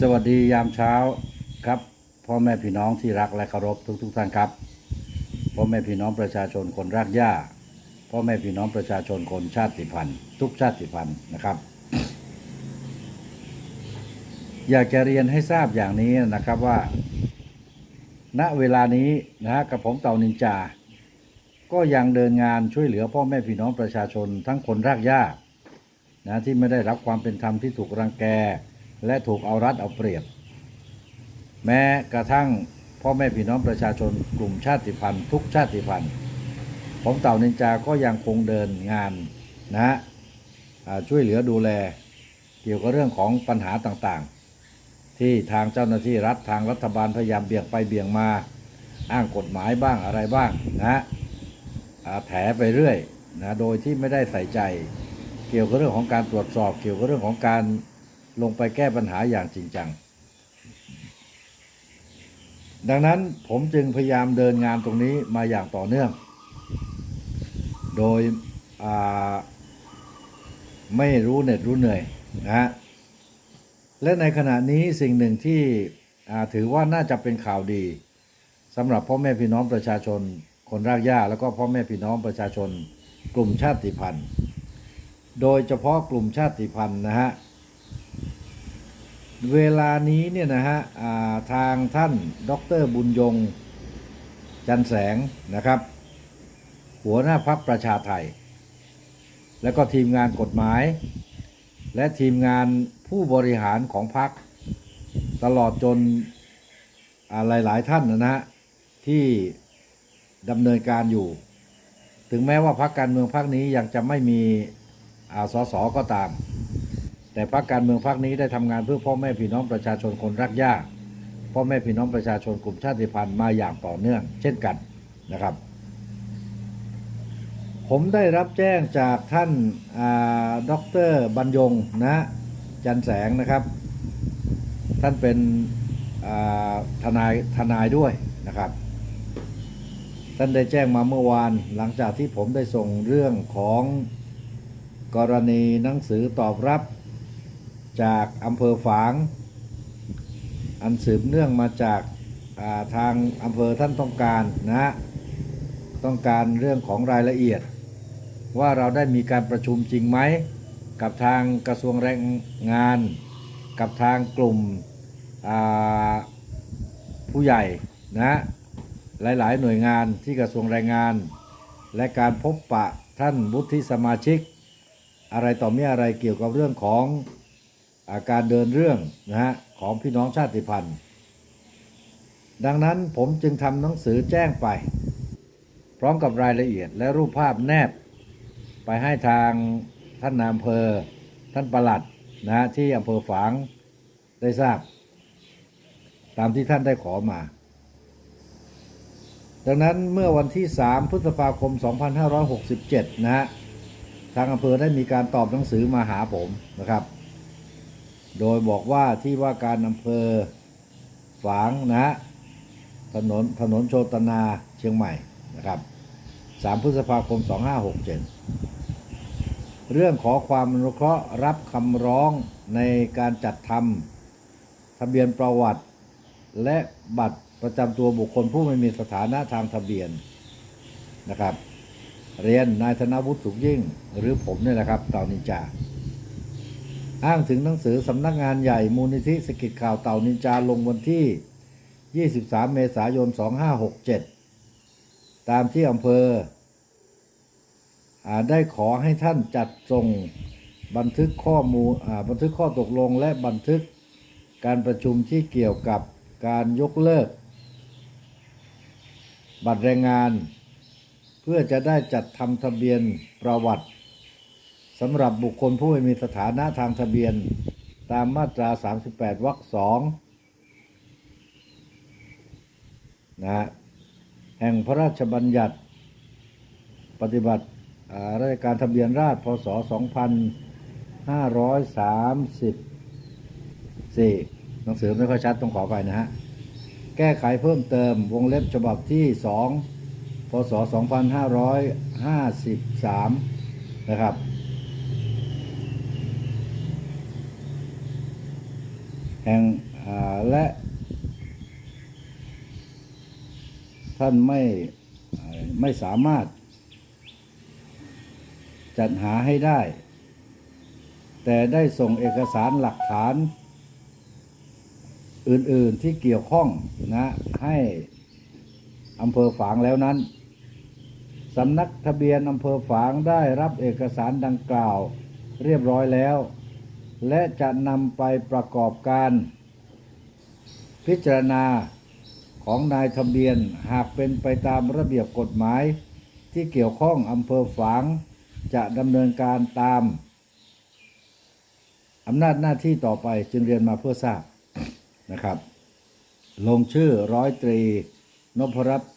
สวัสดียามเช้าครับ พ่อแม่พี่น้องที่รักและเคารพทุกทุกๆท่านครับ พ่อแม่พี่น้องประชาชนคนรักหญ้า พ่อแม่พี่น้องประชาชนคนชาติพันธุ์ ทุกชาติพันธุ์นะครับ อยากจะเรียนให้ทราบอย่างนี้นะครับว่า ณเวลานี้นะฮะกับผมเต่านินจา ก็ยังเดินงานช่วยเหลือพ่อแม่พี่น้องประชาชนทั้งคนรากหญ้านะที่ไม่ได้รับความเป็นธรรมที่ถูกรังแก และถูกเอารัดเอาเปรียบ แม้กระทั่งพ่อแม่พี่น้องประชาชนกลุ่มชาติพันธุ์ทุกชาติพันธุ์ผมเต่านินจาก็ยังคงเดินงานนะฮะช่วยเหลือดูแลเกี่ยวกับเรื่องของปัญหาต่างๆ ที่ทางเจ้าหน้าที่รัฐทางรัฐบาลพยายามเบี่ยงไปเบี่ยงมาอ้างกฎหมายบ้างอะไรบ้างนะฮะแถไปเรื่อยนะโดยที่ไม่ได้ใส่ใจ เกี่ยวกับเรื่องของการตรวจสอบ เกี่ยวกับเรื่องของการ ลงไปแก้ปัญหาอย่างจริงจัง ดังนั้นผมจึงพยายามเดินงานตรงนี้มาอย่างต่อเนื่อง โดยไม่รู้เหน็ดรู้เหนื่อยนะฮะและในขณะนี้สิ่งหนึ่งที่ถือว่าน่าจะเป็นข่าวดีสำหรับพ่อแม่พี่น้องประชาชน คนรากหญ้าแล้วก็พ่อแม่พี่น้องประชาชน กลุ่มชาติพันธุ์ โดยเฉพาะกลุ่มชาติพันธุ์นะฮะ เวลานี้เนี่ยนะฮะาทางท่านดรบุญยง จันแสงนะครับ หัวหน้าพักประชาไทย แล้วก็ทีมงานกฎหมาย และทีมงานผู้บริหารของพักตลอดจนอ่าหลายๆท่านนะฮะที่ดำเนินการอยู่ ถึงแม้ว่าพักการเมืองพักนี้ยังจะไม่มีอาสสก็ตาม แต่พรรคการเมืองพรรคนี้ได้ทำงานเพื่อพ่อแม่พี่น้องประชาชนคนรักหญ้าพ่อแม่พี่น้องประชาชนกลุ่มชาติพันธุ์มาอย่างต่อเนื่อง เช่นกันนะครับ ผมได้รับแจ้งจากท่านดรบรรยงนะจันแสงนะครับ ท่านเป็นทนายทนายด้วยนะครับ ท่านได้แจ้งมาเมื่อวานหลังจากที่ผมได้ส่งเรื่องของกรณีหนังสือตอบรับ จากอำเภอฝาง อันสืบเนื่องมาจากาทางอำเภอท่านต้องการนะ ต้องการเรื่องของรายละเอียด ว่าเราได้มีการประชุมจริงไหม กับทางกระทรวงแรงงาน กับทางกลุ่มผู้ใหญ่นะฮะหลาย ๆ หน่วยงานที่กระทรวงแรงงาน และการพบปะท่านวุฒิสมาชิก อะไรต่อมีอะไรเกี่ยวกับเรื่องของ อาการเดินเรื่องนะฮะของพี่น้องชาติพันธุ์ ดังนั้นผมจึงทำหนังสือแจ้งไป พร้อมกับรายละเอียดและรูปภาพแนบ ไปให้ทางท่านนายอำเภอ ท่านประหลัดนะฮะที่อำเภอฝางได้ทราบ ตามที่ท่านได้ขอมา ดังนั้นเมื่อวันที่ 3 พฤษภาคม 2567 นะฮะทางอำเภอได้มีการตอบหนังสือมาหาผมนะครับ โดยบอกว่าที่ว่าการอำเภอฝางนะถนนถนนโชตนาเชียงใหม่นะครับ 3 พฤษภาคม 2567 เรื่องขอความอนุเคราะห์รับคำร้องในการจัดทำทะเบียนประวัติ และบัตรประจำตัวบุคคลผู้ไม่มีสถานะทางทะเบียนนะครับ เรียนนายธนวุฒิสุขยิ่ง หรือผมเนี่ยแหละครับต่านินจา อ้างถึงหนังสือสำนักงานใหญ่มูลนิธิสกิจข่าวเต่านินจาลงวันที่ 23 เมษายน 2567 ตามที่อำเภออได้ขอให้ท่านจัดส่งบันทึกข้อมูลบันทึกข้อตกลงและบันทึกการประชุมที่เกี่ยวกับการยกเลิก บัตรแรงงาน เพื่อจะได้จัดทำทะเบียนประวัติ สำหรับบุคคลผู้ไม่มีสถานะทางทะเบียน ตามมาตรา 38วรรคสองนะฮะแห่งพระราชบัญญัติ ปฏิบัติราชการทะเบียนราษฎรพศ 2534 หนังสือไม่ค่อยชัดต้องขอไปนะฮะ แก้ไขเพิ่มเติมวงเล็บฉบับที่ 2 พศ 2553 นะครับ แห่งและท่านไม่ไม่สามารถ จัดหาให้ได้ แต่ได้ส่งเอกสารหลักฐานอื่น ๆที่เกี่ยวข้องนะให้อำเภอฝางแล้วนั้นสำนักทะเบียนอำเภอฝางได้รับเอกสารดังกล่าวเรียบร้อยแล้ว และจะนำไปประกอบการ พิจารณาของนายทะเบียนหากเป็นไปตามระเบียบกฎหมาย ที่เกี่ยวข้องอำเภอฝาง จะดำเนินการตามอำนาจหน้าที่ต่อไปจึงเรียนมาเพื่อทราบนะครับ ลงชื่อร้อยตรีนพรัตน์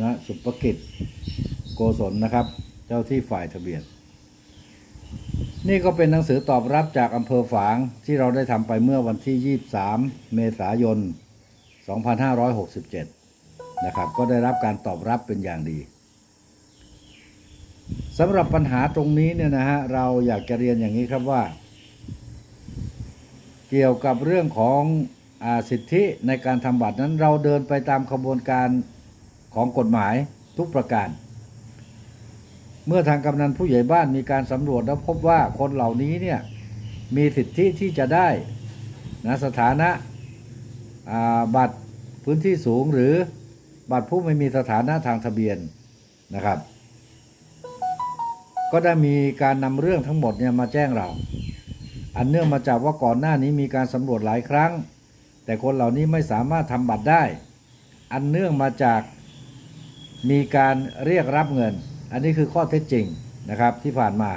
นะสุภกิจ โกศลนะครับ เจ้าที่ฝ่ายทะเบียน นี่ก็เป็นหนังสือตอบรับจากอำเภอฝางที่เราได้ทำไปเมื่อวันที่ 23 เมษายน 2567 นะครับ ก็ได้รับการตอบรับเป็นอย่างดีสำหรับปัญหาตรงนี้เนี่ยนะฮะเราอยากจะเรียนอย่างนี้ครับว่า เกี่ยวกับเรื่องของอสิทธิในการทำบัตรนั้นเราเดินไปตามขบวนการของกฎหมายทุกประการ เมื่อทางกำนันผู้ใหญ่บ้านมีการสำรวจแล้วพบว่าคนเหล่านี้เนี่ยมีสิทธิที่จะได้นะสถานะาบัตรพื้นที่สูงหรือบัตรผู้ไม่มีสถานะทางทะเบียนนะครับ ก็ได้มีการนำเรื่องทั้งหมดเนี่ยมาแจ้งเรา อันเนื่องมาจากว่าก่อนหน้านี้มีการสำรวจหลายครั้ง แต่คนเหล่านี้ไม่สามารถทำบัตรได้ อันเนื่องมาจากมีการเรียกรับเงิน อันนี้คือข้อเท็จจริงนะครับที่ผ่านมา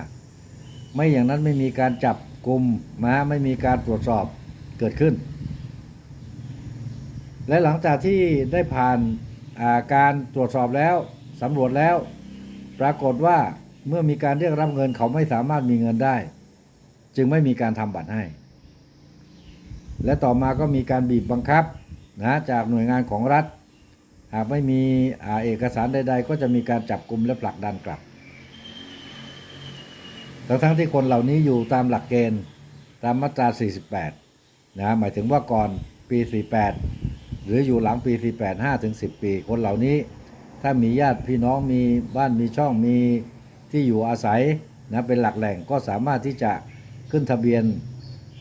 ไม่อย่างนั้นไม่มีการจับกลุ่มมาไม่มีการตรวจสอบเกิดขึ้น และหลังจากที่ได้ผ่านาการตรวจสอบแล้วสำรวจแล้ว ปรากฏว่าเมื่อมีการเรียกรับเงินเขาไม่สามารถมีเงินได้ จึงไม่มีการทำบัตรให้ และต่อมาก็มีการบีบบังคับนะจากหน่วยงานของรัฐ หากไม่มีอเอกสารใด ๆ ก็จะมีการจับกลุ่มและผลักดันกลับ ทั้งทั้งๆที่คนเหล่านี้อยู่ตามหลักเกณฑ์ตามมาตรา 48 นะหมายถึงว่าก่อนปี 48 หรืออยู่หลังปี 48 5ถึง10 ปี คนเหล่านี้ถ้ามีญาติพี่น้องมีบ้านมีช่องมีที่อยู่อาศัยนะเป็นหลักแหล่งก็สามารถที่จะขึ้นทะเบียน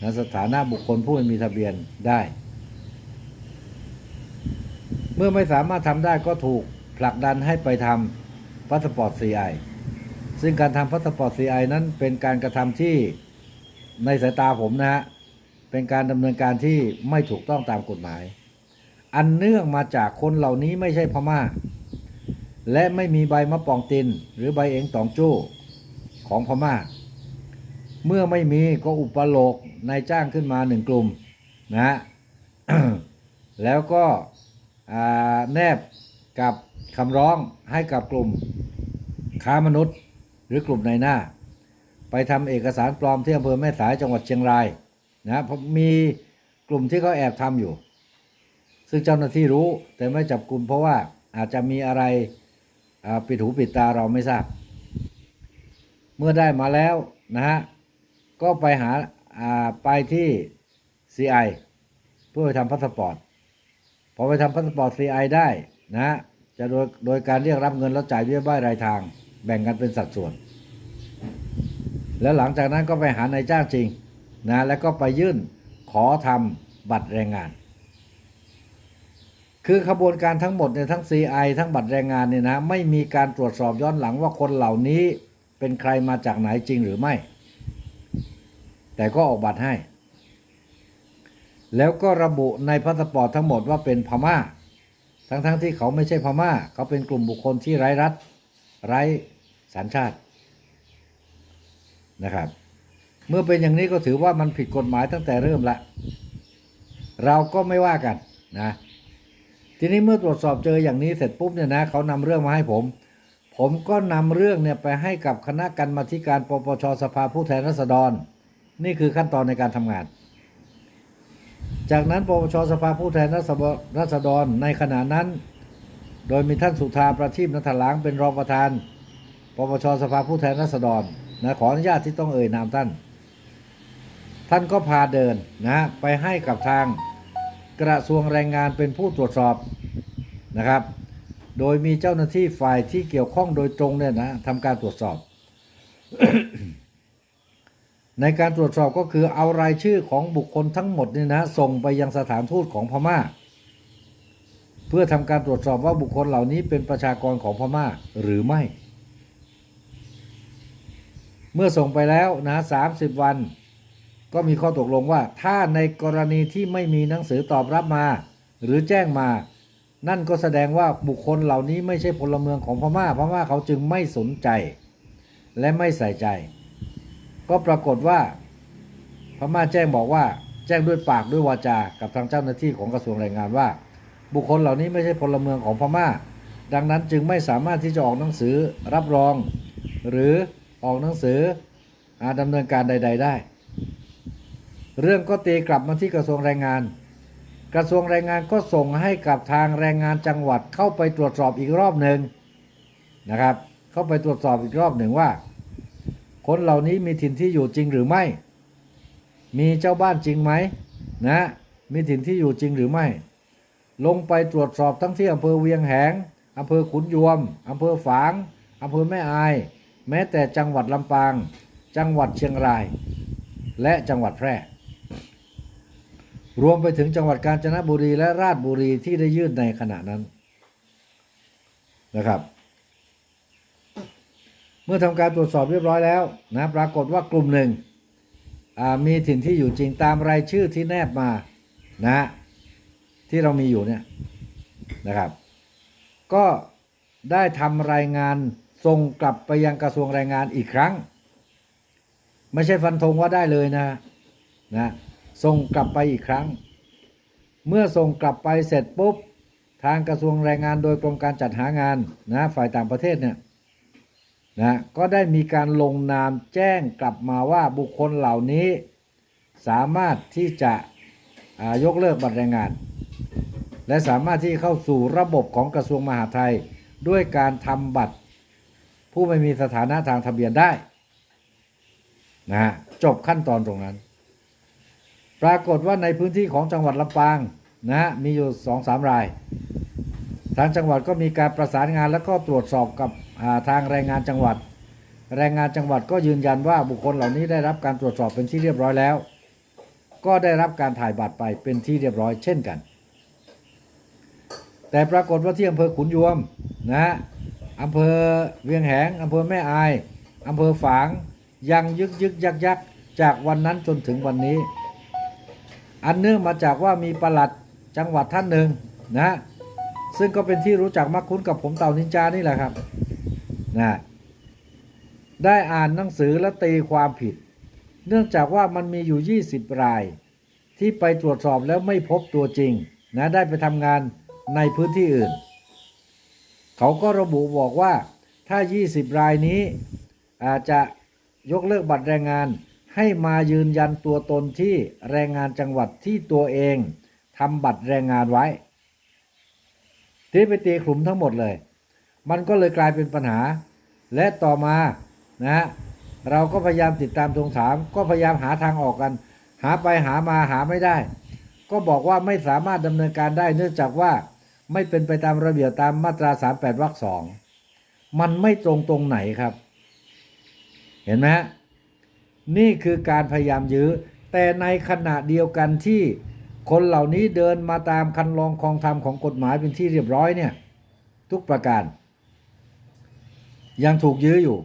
นะสถานะบุคคลผู้มีทะเบียนได้ เมื่อไม่สามารถทำได้ก็ถูกผลักดันให้ไปทำพาสปอร์ต CI ซึ่งการทำพาสปอร์ต CI นั้นเป็นการกระทำที่ในสายตาผมนะฮะเป็นการดำเนินการที่ไม่ถูกต้องตามกฎหมาย อันเนื่องมาจากคนเหล่านี้ไม่ใช่พม่า และไม่มีใบมะปองติน หรือใบเองตองจู้ของพม่า เมื่อไม่มีก็อุปโลกนายจ้างขึ้นมาหนึ่งกลุ่มนะฮะแล้วก็ แนบกับคำร้องให้กับกลุ่มค้ามนุษย์ หรือกลุ่มในหน้า ไปทำเอกสารปลอมที่อำเภอแม่สายจังหวัดเชียงรายนะเพราะมีกลุ่มที่เขาแอบทำอยู่ ซึ่งเจ้าหน้าที่รู้แต่ไม่จับกลุ่มเพราะว่าอาจจะมีอะไรปิดหูปิดตาเราไม่ทราบ เมื่อได้มาแล้วนะฮะก็ไปหาอ่าไปที่ CI เพื่อไปทำพาสปอร์ต พอไปทำพาสปอร์ต CI ได้นะจะโดยโดยการเรียกรับเงินแล้วจ่ายเบี้ยบ้ายรายทาง แบ่งกันเป็นสัดส่วน แล้วหลังจากนั้นก็ไปหานายจ้างจริงนะแล้วก็ไปยื่นขอทำบัตรแรงงาน คือขบวนการทั้งหมดเนี่ยทั้ง CI ทั้งบัตรแรงงานเนี่ยนะไม่มีการตรวจสอบย้อนหลังว่าคนเหล่านี้เป็นใครมาจากไหนจริงหรือไม่ แต่ก็ออกบัตรให้ แล้วก็ระบุในพาสปอร์ตทั้งหมดว่าเป็นพม่า ทั้งๆทที่เขาไม่ใช่พม่า เขาเป็นกลุ่มบุคคลที่ไร้รัฐ ไร้สัญชาตินะครับ เมื่อเป็นอย่างนี้ก็ถือว่ามันผิดกฎหมายตั้งแต่เริ่มละ เราก็ไม่ว่ากันนะทีนี้เมื่อตรวจสอบเจออย่างนี้เสร็จปุ๊บเนี่ยนะเขานำเรื่องมาให้ผม ผมก็นำเรื่องเนี่ยไปให้กับคณะกรรมาการปปชสภาผู้แทนราษฎร นี่คือขั้นตอนในการทำงาน จากนั้นปปชสภาผู้แทนราษฎรในขณะนั้น โดยมีท่านสุธาประทีปนัทหลังเป็นรองประธานปปชสภาผู้แทนราษฎรนะขออนุญาตที่ต้องเอ่ยนามท่าน ท่านก็พาเดินนะไปให้กับทางกระทรวงแรงงานเป็นผู้ตรวจสอบนะครับ โดยมีเจ้าหน้าที่ฝ่ายที่เกี่ยวข้องโดยตรงเนี่ยนะทำการตรวจสอบ ในการตรวจสอบก็คือเอารายชื่อของบุคคลทั้งหมดเนี่ยนะส่งไปยังสถานทูตของพม่า เพื่อทำการตรวจสอบว่าบุคคลเหล่านี้เป็นประชากรของพม่าหรือไม่ เมื่อส่งไปแล้วนะ30วัน ก็มีข้อตกลงว่าถ้าในกรณีที่ไม่มีหนังสือตอบรับมา หรือแจ้งมา นั่นก็แสดงว่าบุคคลเหล่านี้ไม่ใช่พลเมืองของพม่า พม่าเขาจึงไม่สนใจ และไม่ใส่ใจ ก็ปรากฏว่า พม่าแจ้งบอกว่าแจ้งด้วยปากด้วยวาจา กับทางเจ้าหน้าที่ของกระทรวงแรงงานว่า บุคคลเหล่านี้ไม่ใช่พลเมืองของพม่า ดังนั้นจึงไม่สามารถที่จะออกหนังสือรับรอง หรือออกหนังสืออาดำเนินการใด ๆ ได้ เรื่องก็ตีกลับมาที่กระทรวงแรงงาน กระทรวงแรงงานก็ส่งให้กับทางแรงงานจังหวัดเข้าไปตรวจสอบอีกรอบหนึ่งนะครับ เข้าไปตรวจสอบอีกรอบหนึ่งว่า คนเหล่านี้มีถิ่นที่อยู่จริงหรือไม่ มีเจ้าบ้านจริงไหมนะ มีถิ่นที่อยู่จริงหรือไม่ ลงไปตรวจสอบทั้งที่อำเภอเวียงแหงอำเภอขุนยวมอำเภอฝางอำเภอแม่อาย แม้แต่จังหวัดลำปาง จังหวัดเชียงราย และจังหวัดแพร่ รวมไปถึงจังหวัดกาญจนบุรีและราชบุรีที่ได้ยื่นในขณะนั้นนะครับ เมื่อทำการตรวจสอบเรียบร้อยแล้วนะปรากฏว่ากลุ่มหนึ่งมีถิ่นที่อยู่จริงตามรายชื่อที่แนบมานะที่เรามีอยู่เนี่ยนะครับ ก็ได้ทำรายงานส่งกลับไปยังกระทรวงแรงงานอีกครั้ง ไม่ใช่ฟันธงว่าได้เลยนะนะส่งกลับไปอีกครั้ง เมื่อส่งกลับไปเสร็จปุ๊บ ทางกระทรวงแรงงานโดยกรมการจัดหางานนะฝ่ายต่างประเทศเนี่ย นะก็ได้มีการลงนามแจ้งกลับมาว่าบุคคลเหล่านี้ สามารถที่จะยกเลิกบัตรแรงงาน และสามารถที่เข้าสู่ระบบของกระทรวงมหาดไทย ด้วยการทำบัตร ผู้ไม่มีสถานะทางทะเบียนได้นะจบขั้นตอนตรงนั้น ปรากฏว่าในพื้นที่ของจังหวัดลำปางนะมีอยู่สองสามราย ทางจังหวัดก็มีการประสานงานแล้วก็ตรวจสอบกับทางแรงงานจังหวัด แรงงานจังหวัดก็ยืนยันว่าบุคคลเหล่านี้ได้รับการตรวจสอบเป็นที่เรียบร้อยแล้ว ก็ได้รับการถ่ายบัตรไปเป็นที่เรียบร้อยเช่นกัน แต่ปรากฏว่าที่อำเภอขุนยวมนะฮะอำเภอเวียงแหงอำเภอแม่อายอำเภอฝางยังยึกยึกยักยักจากวันนั้นจนถึงวันนี้ อันเนื่องมาจากว่ามีประหลัดจังหวัดท่านหนึ่งนะ ซึ่งก็เป็นที่รู้จักมักคุ้นกับผมเต่านินจานี่แหละครับนะได้อ่านหนังสือและตีความผิด เนื่องจากว่ามันมีอยู่ 20 ราย ที่ไปตรวจสอบแล้วไม่พบตัวจริงนะได้ไปทำงานในพื้นที่อื่น เขาก็ระบุบอกว่าถ้า 20 รายนี้ อาจจะยกเลิกบัตรแรงงานให้มายืนยันตัวตนที่แรงงานจังหวัดที่ตัวเองทำบัตรแรงงานไว้ ที่ไปตีกลุ่มทั้งหมดเลย มันก็เลยกลายเป็นปัญหา และต่อมานะฮะเราก็พยายามติดตามทวงถาม ก็พยายามหาทางออกกัน หาไปหามาหาไม่ได้ ก็บอกว่าไม่สามารถดำเนินการได้เนื่องจากว่าไม่เป็นไปตามระเบียบตามมาตรา 38วรรคสองมันไม่ตรงตรงไหนครับ เห็นไหมฮะนี่คือการพยายามยื้อ แต่ในขณะเดียวกันที่ คนเหล่านี้เดินมาตามคันลองคองธรรมของกฎหมายเป็นที่เรียบร้อยเนี่ย ทุกประการ ยังถูกยื้ออยู่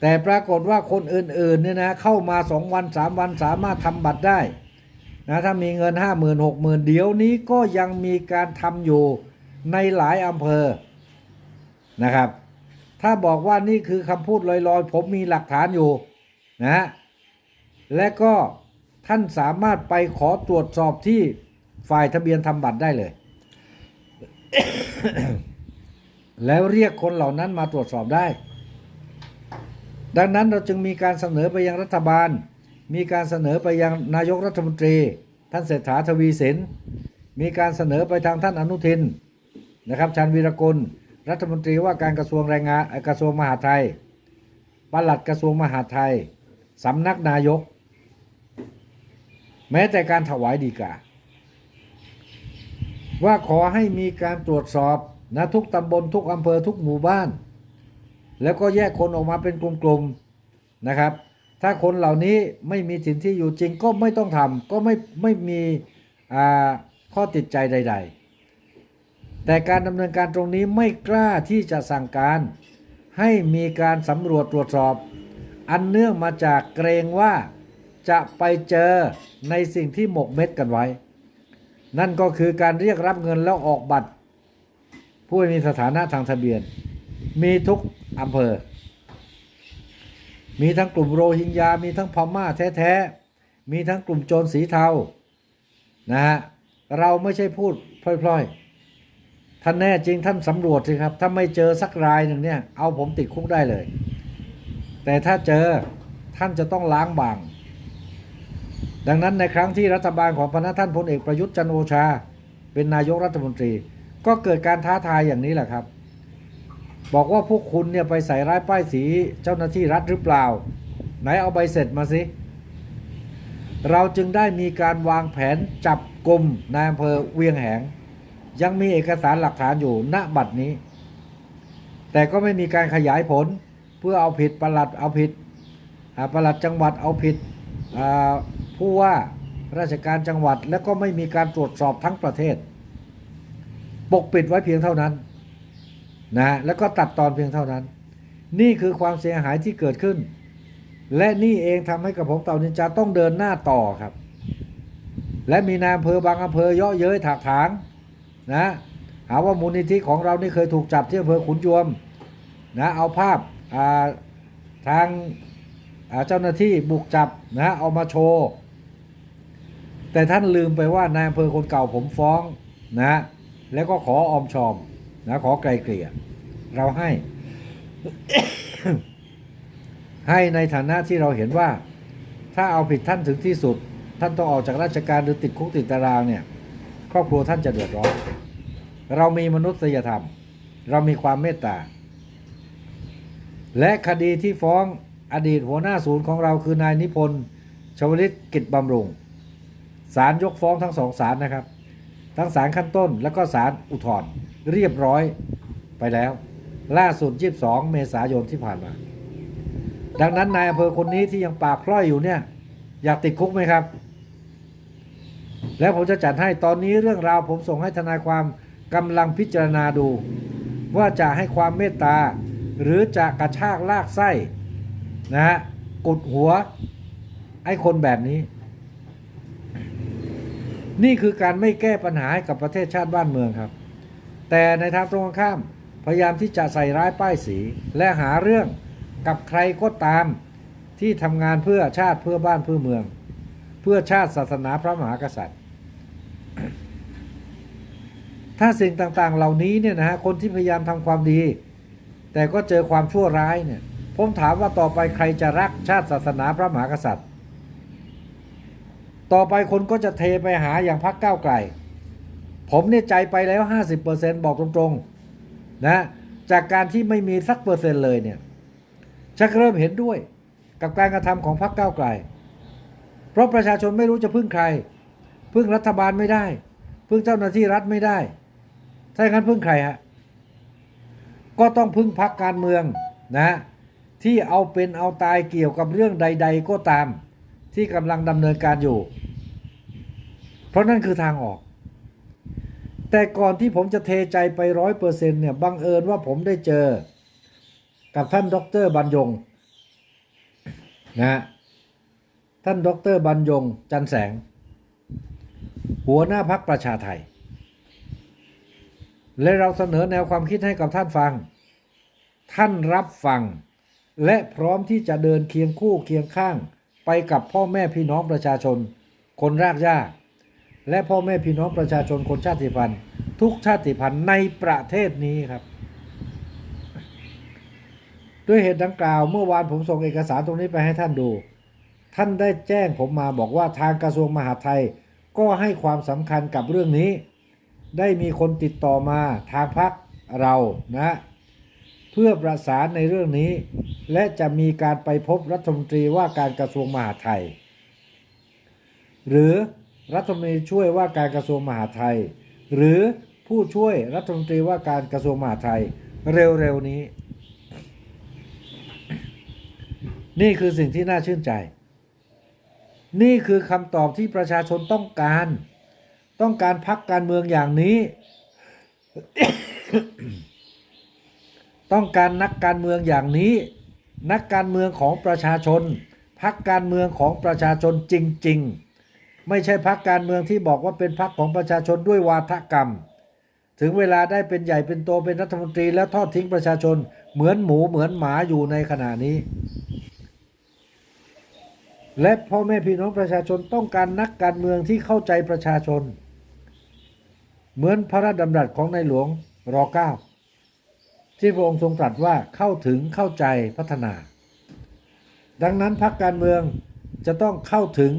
แต่ปรากฏว่าคนอื่นๆเนี่ยนะเข้ามาสองวันสามวันสามารถทำบัตรได้นะถ้ามีเงินห้าหมื่นหกหมื่นเดี๋ยวนี้ก็ยังมีการทำอยู่ในหลายอำเภอนะครับ ถ้าบอกว่านี่คือคำพูดลอยๆ ผมมีหลักฐานอยู่นะและก็ ท่านสามารถไปขอตรวจสอบที่ฝ่ายทะเบียนทำบัตรได้เลย แล้วเรียกคนเหล่านั้นมาตรวจสอบได้ ดังนั้นเราจึงมีการเสนอไปยังรัฐบาล มีการเสนอไปยังนายกรัฐมนตรี ท่านเศรษฐาทวีสิน มีการเสนอไปทางท่านอนุทินนะครับชันวีรกุล รัฐมนตรีว่าการกระทรวงแรงงานกระทรวงมหาดไทยปลัดกระทรวงมหาดไทยสำนักนายก แม้แต่การถวายดีกา ว่าขอให้มีการตรวจสอบนะทุกตำบลทุกอำเภอทุกหมู่บ้าน แล้วก็แยกคนออกมาเป็นกลุ่มๆนะครับ ถ้าคนเหล่านี้ไม่มีสินที่อยู่จริงก็ไม่ต้องทำก็ไม่ไม่มีอ่าข้อติดใจใด ๆ แต่การดำเนินการตรงนี้ไม่กล้าที่จะสั่งการ ให้มีการสำรวจตรวจสอบ อันเนื่องมาจากเกรงว่า จะไปเจอในสิ่งที่หมกเม็ดกันไว้ นั่นก็คือการเรียกรับเงินแล้วออกบัตร ผู้มีสถานะทางทะเบียน มีทุกอำเภอ มีทั้งกลุ่มโรฮิงญา มีทั้งพม่าแท้ๆ มีทั้งกลุ่มโจรสีเทา นะฮะ เราไม่ใช่พูดพล่อยๆ ท่านแน่จริงท่านสำรวจสิครับ ถ้าไม่เจอสักรายหนึ่งเนี่ย เอาผมติดคุกได้เลย แต่ถ้าเจอท่านจะต้องล้างบาง ดังนั้นในครั้งที่รัฐบาลของพระท่านพลเอกประยุทธ์จันโอชา เป็นนายกรัฐมนตรี ก็เกิดการท้าทายอย่างนี้แหละครับ บอกว่าพวกคุณเนี่ยไปใส่ร้ายป้ายสีเจ้าหน้าที่รัฐหรือเปล่า ไหนเอาใบเสร็จมาสิ เราจึงได้มีการวางแผนจับกลุ่มนายอำเภอเวียงแหง ยังมีเอกสารหลักฐานอยู่ณบัดนี้ แต่ก็ไม่มีการขยายผลเพื่อเอาผิดประหลัดเอาผิดประหลัดจังหวัดเอาผิด ผู้ว่าราชการจังหวัดแล้วก็ไม่มีการตรวจสอบทั้งประเทศ ปกปิดไว้เพียงเท่านั้นนะแล้วก็ตัดตอนเพียงเท่านั้น นี่คือความเสียหายที่เกิดขึ้น และนี่เองทำให้กับผมเต่านินจาต้องเดินหน้าต่อครับ และมีนายอำเภอบางอำเภอเยาะเย้ยถากถางนะหาว่ามูลนิธิของเรานี่เคยถูกจับที่อำเภอขุนยวมนะเอาภาพาทางาเจ้าหน้าที่บุกจับนะเอามาโชว์ แต่ท่านลืมไปว่านายอำเภอคนเก่าผมฟ้องนะ แล้วก็ขอออมชอมนะขอไกลเกลี่ย เราให้ ให้ในฐานะที่เราเห็นว่า ถ้าเอาผิดท่านถึงที่สุด ท่านต้องออกจากราชการหรือติดคุกติดตารางเนี่ย ครอบครัวท่านจะเดือดร้อน เรามีมนุษยธรรม เรามีความเมตตา และคดีที่ฟ้องอดีตหัวหน้าศูนย์ของเราคือนายนิพนธ์ชวลิตกิจบำรุง ศาลยกฟ้องทั้งสองศาลนะครับ ทั้งศาลขั้นต้นแล้วก็ศาลอุทธรณ์เรียบร้อยไปแล้ว ล่าสุด 22 เมษายนที่ผ่านมา ดังนั้นนายอำเภอคนนี้ที่ยังปากพร่อยอยู่เนี่ย อยากติดคุกไหมครับ แล้วผมจะจัดให้ตอนนี้เรื่องราวผมส่งให้ทนายความกำลังพิจารณาดู ว่าจะให้ความเมตตา หรือจะกระชากลากไส้นะฮะกดหัวไอ้คนแบบนี้ นี่คือการไม่แก้ปัญหาให้กับประเทศชาติบ้านเมืองครับ แต่ในทางตรงกันข้าม พยายามที่จะใส่ร้ายป้ายสี และหาเรื่องกับใครก็ตามที่ทำงานเพื่อชาติเพื่อบ้านเพื่อเมือง เพื่อชาติศาสนาพระมหากษัตริย์ ถ้าสิ่งต่างๆเหล่านี้เนี่ยนะฮะคนที่พยายามทำความดี แต่ก็เจอความชั่วร้ายเนี่ยผมถามว่าต่อไปใครจะรักชาติศาสนาพระมหากษัตริย์ ต่อไปคนก็จะเทไปหาอย่างพรรคก้าวไกล ผมเนี่ยใจไปแล้ว 50%บอกตรงๆนะจากการที่ไม่มีสักเปอร์เซ็นต์เลยเนี่ยชักเริ่มเห็นด้วยกับการกระทำของพรรคก้าวไกล เพราะประชาชนไม่รู้จะพึ่งใคร พึ่งรัฐบาลไม่ได้ พึ่งเจ้าหน้าที่รัฐไม่ได้ ถ้าอย่างนั้นพึ่งใครฮะ ก็ต้องพึ่งพักการเมืองนะที่เอาเป็นเอาตายเกี่ยวกับเรื่องใด ๆ ก็ตาม ที่กำลังดำเนินการอยู่ เพราะนั่นคือทางออก แต่ก่อนที่ผมจะเทใจไปร้อยเปอร์เซ็นต์เนี่ยบังเอิญว่าผมได้เจอ กับท่านดรบรรยงนะฮะท่านดรบรรยง จันแสง หัวหน้าพักประชาไทย และเราเสนอแนวความคิดให้กับท่านฟัง ท่านรับฟัง และพร้อมที่จะเดินเคียงคู่เคียงข้างไปกับพ่อแม่พี่น้องประชาชน คนรากหญ้า และพ่อแม่พี่น้องประชาชนคนชาติพันธุ์ ทุกชาติพันธุ์ในประเทศนี้ครับ ด้วยเหตุดังกล่าวเมื่อวานผมส่งเอกสารตรงนี้ไปให้ท่านดู ท่านได้แจ้งผมมาบอกว่าทางกระทรวงมหาดไทยก็ให้ความสำคัญกับเรื่องนี้ ได้มีคนติดต่อมาทางพักเรานะเพื่อประสานในเรื่องนี้ และจะมีการไปพบรัฐมนตรีว่าการกระทรวงมหาดไทย หรือ รัฐมนตรีช่วยว่าการกระทรวงมหาดไทย หรือผู้ช่วยรัฐมนตรีว่าการกระทรวงมหาดไทยเร็วๆนี้ นี่คือสิ่งที่น่าชื่นใจ นี่คือคำตอบที่ประชาชนต้องการ ต้องการพักการเมืองอย่างนี้ ต้องการนักการเมืองอย่างนี้ นักการเมืองของประชาชน พักการเมืองของประชาชนจริง ๆ ไม่ใช่พักการเมืองที่บอกว่าเป็นพักของประชาชนด้วยวาทกรรม ถึงเวลาได้เป็นใหญ่เป็นโตเป็นรัฐมนตรีแล้วทอดทิ้งประชาชนเหมือนหมูเหมือนหมาอยู่ในขณะนี้ และพ่อแม่พี่น้องประชาชนต้องการนักการเมืองที่เข้าใจประชาชน เหมือนพระราชดำรัสของในหลวงรอเก้าที่พระองค์ทรงตรัสว่าเข้าถึงเข้าใจพัฒนา ดังนั้นพรรคการเมืองจะต้องเข้าถึง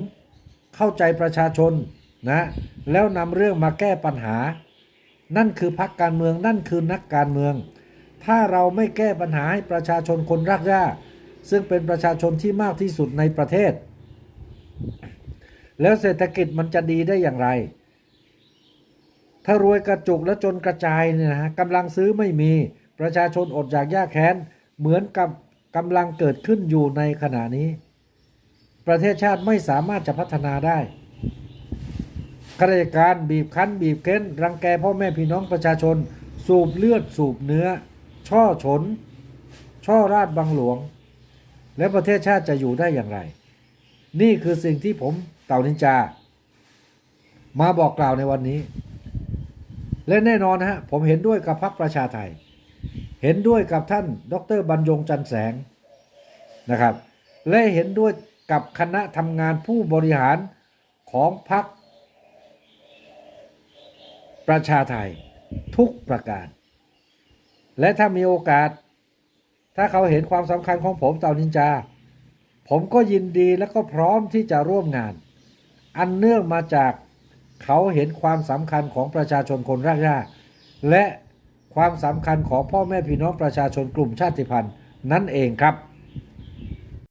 เข้าใจประชาชนนะแล้วนำเรื่องมาแก้ปัญหา นั่นคือพรรคการเมืองนั่นคือนักการเมือง ถ้าเราไม่แก้ปัญหาให้ประชาชนคนรักย่าซึ่งเป็นประชาชนที่มากที่สุดในประเทศ แล้วเศรษฐกิจมันจะดีได้อย่างไร ถ้ารวยกระจุกและจนกระจายเนี่ยนะกำลังซื้อไม่มีประชาชนอดอยากยากแค้นเหมือนกับกำลังเกิดขึ้นอยู่ในขณะนี้ ประเทศชาติไม่สามารถจะพัฒนาได้ข้าราชการบีบคั้น บีบเค้น รังแกพ่อแม่พี่น้องประชาชน สูบเลือดสูบเนื้อ ช่อฉน ช่อราดบังหลวง และประเทศชาติจะอยู่ได้อย่างไร นี่คือสิ่งที่ผมเต่านินจา มาบอกกล่าวในวันนี้ และแน่นอนฮะ ผมเห็นด้วยกับพรรคประชาไทย เห็นด้วยกับท่าน ดรบรรยงจันแสงนะครับ และเห็นด้วย กับคณะทำงานผู้บริหารของพรรคประชาไทยทุกประการ และถ้ามีโอกาส ถ้าเขาเห็นความสำคัญของผมเต่านินจา ผมก็ยินดีและก็พร้อมที่จะร่วมงาน อันเนื่องมาจากเขาเห็นความสำคัญของประชาชนคนรากหญ้าและความสำคัญของพ่อแม่พี่น้องประชาชนกลุ่มชาติพันธุ์นั่นเองครับ